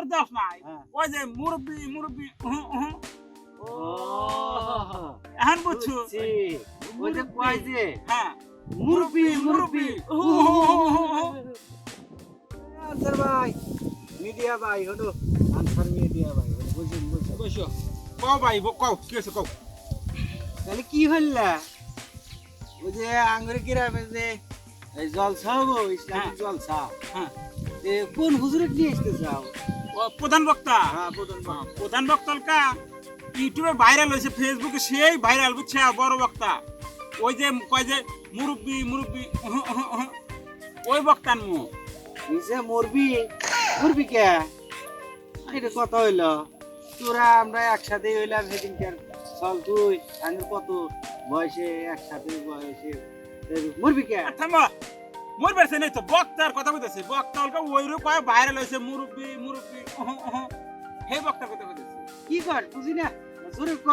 তোর দেশ নাই। ওই যে মুরব্বি মুরব্বি এখন বুঝছ। ওই যে কয় যে হ্যাঁ মুরব্বি মুরব্বি। আনসার ভাই মিডিয়া ভাই হলো আনসার মিডিয়া ভাই বুঝুন বুঝুন বসো কও ভাই ব- কও কি হয়েছে কও তাহলে কি হল্লা ওই যে আঙ্গুর গ্রামে যে জলসা হব ইসলামিক হ্যাঁ। জলসা হ্যাঁ কোন হুজুরে নিয়ে আসতে চাও প্রধান বক্তা? হ্যাঁ প্রধান বক্তালকা ইউটিউবে ভাইরাল হয়েছে ফেসবুকে সেই ভাইরাল বুঝছে? বড় বক্তা। ওই যে কয় যে মুরব্বি মুরব্বি। ওই বক্তান মু নিচে মরবি মরবি কে? এটা কথা হইল। তোরা আমরা একসাথে হইলাম সেদিনকার চল তুই আমি কত বয়সে একসাথে বয়সে। মরবি কে? থামো। মোর বেরছে নেই তো বক্তার কথা কইতেছে। বক্তা ওইরু কয় ভাইরাল হয়েছে মুরব্বি মুরব্বি। সেই বক্তার কথা কইতেছে কি কর বুঝি না? জোরে ক।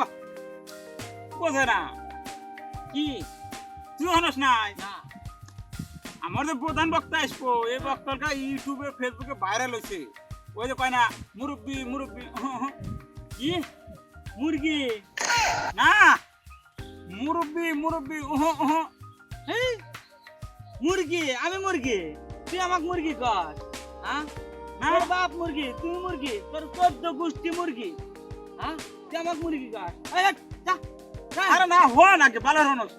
বোঝে না। কি? তুই হনস নাই? আমার যে প্রধান বক্তা আসব এই বক্তাটা ইউটিউবে ফেসবুকে ভাইরাল হয়েছে ওই যে কয় না মুরব্বি মুরব্বি। কি? মুরগি? না। মুরব্বি মুরব্বি উহু উহু এই, মুরগি আমি মুরগি। তুই আমাক মুরগি কর হ্যাঁ? তোর বাপ মুরগি তুই মুরগি তোর চোদ্দ গোষ্ঠী মুরগি। হ্যাঁ তুই আমাক মুরগি যা। আরে না হন আগে ভালো হনস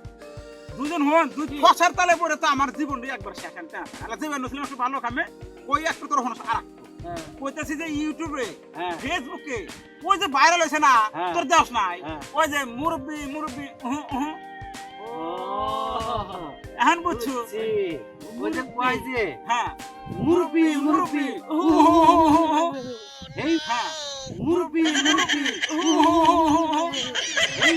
দুজন হন দুই ফসার তালে পড়ে তো আমার জীবন একবার শেষ আনতে আলা জীবন নসলে একটু ভালো কামে ওই একটা তোর হনস আর হ্যাঁ। কইতাছি যে ইউটিউবে হ্যাঁ। ফেসবুকে ওই যে ভাইরাল হয়েছে না হ্যাঁ। তোর দেশ নাই হ্যাঁ। ওই যে মুরব্বি মুরব্বি হ্যাঁ বুঝছ। কয় যে? হ্যাঁ। মুরপি মুরপি এই হ্যাঁ। মুরপি মুরপি